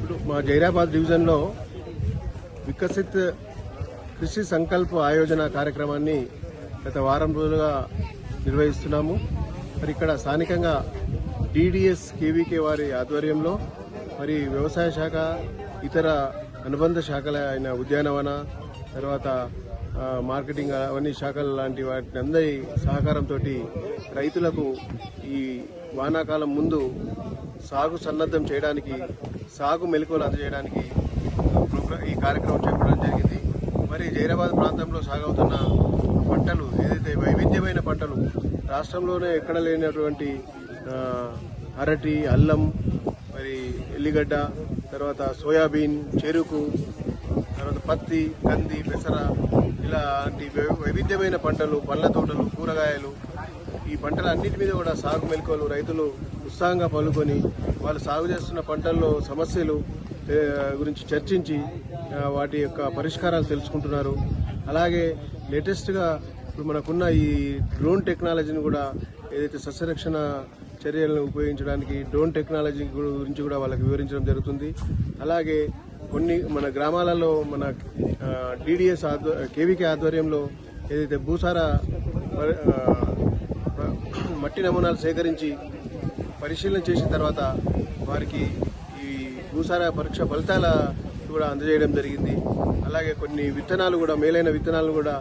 ఇప్పుడు మా జైరాబాద్ డివిజన్లో వికసిత్ కృషి సంకల్ప ఆయోజన కార్యక్రమాన్ని గత వారం రోజులుగా నిర్వహిస్తున్నాము. మరి ఇక్కడ స్థానికంగా డిడిఎస్ కేవీకే వారి ఆధ్వర్యంలో మరి వ్యవసాయ శాఖ ఇతర అనుబంధ శాఖల అయిన ఉద్యానవన తర్వాత మార్కెటింగ్ అవన్నీ శాఖలు లాంటి వాటి అందరి సహకారంతో రైతులకు ఈ వానాకాలం ముందు సాగు సన్నద్ధం చేయడానికి సాగు మెలకువలు అందజేయడానికి ప్రోగ్రా- ఈ కార్యక్రమం చేపట్టడం జరిగింది. మరి జైరాబాద్ ప్రాంతంలో సాగవుతున్న పంటలు ఏదైతే వైవిధ్యమైన పంటలు రాష్ట్రంలోనే ఎక్కడ లేనటువంటి అరటి అల్లం మరి ఎల్లిగడ్డ తర్వాత సోయాబీన్ చెరుకు తర్వాత పత్తి కంది పెసర ఇలాంటి వైవిధ్యమైన పంటలు పళ్ళ తోటలు కూరగాయలు ఈ పంటలన్నిటి మీద కూడా సాగు మెలకువలు రైతులు ఉత్సాహంగా పాల్గొని వాళ్ళు సాగు చేస్తున్న పంటల్లో సమస్యలు గురించి చర్చించి వాటి యొక్క పరిష్కారాలు తెలుసుకుంటున్నారు. అలాగే లేటెస్ట్గా ఇప్పుడు మనకున్న ఈ డ్రోన్ టెక్నాలజీని కూడా ఏదైతే సస్యరక్షణ చర్యలను ఉపయోగించడానికి డ్రోన్ టెక్నాలజీ గురించి కూడా వాళ్ళకి వివరించడం జరుగుతుంది. అలాగే కొన్ని మన గ్రామాలలో మన డిడిఎస్ ఆధ్వ కేవీకే ఆధ్వర్యంలో ఏదైతే భూసార మట్టి నమూనాలు సేకరించి పరిశీలన చేసిన తర్వాత వారికి ఈ భూసార పరీక్ష ఫలితాల కూడా అందజేయడం జరిగింది. అలాగే కొన్ని విత్తనాలు కూడా మేలైన విత్తనాలు కూడా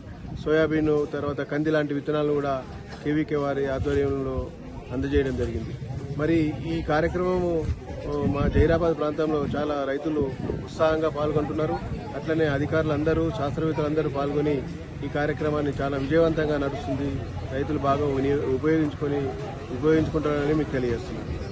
సోయాబీన్ తర్వాత కంది లాంటి విత్తనాలు కూడా కేవీకే వారి ఆధ్వర్యంలో అందజేయడం జరిగింది. మరి ఈ కార్యక్రమము మా జైరాబాద్ ప్రాంతంలో చాలా రైతులు ఉత్సాహంగా పాల్గొంటున్నారు. అట్లనే అధికారులు అందరూ శాస్త్రవేత్తలు అందరూ పాల్గొని ఈ కార్యక్రమాన్ని చాలా విజయవంతంగా నడుస్తుంది. రైతులు బాగా ఉపయోగించుకొని ఉపయోగించుకుంటారని మీకు తెలియజేస్తున్నాను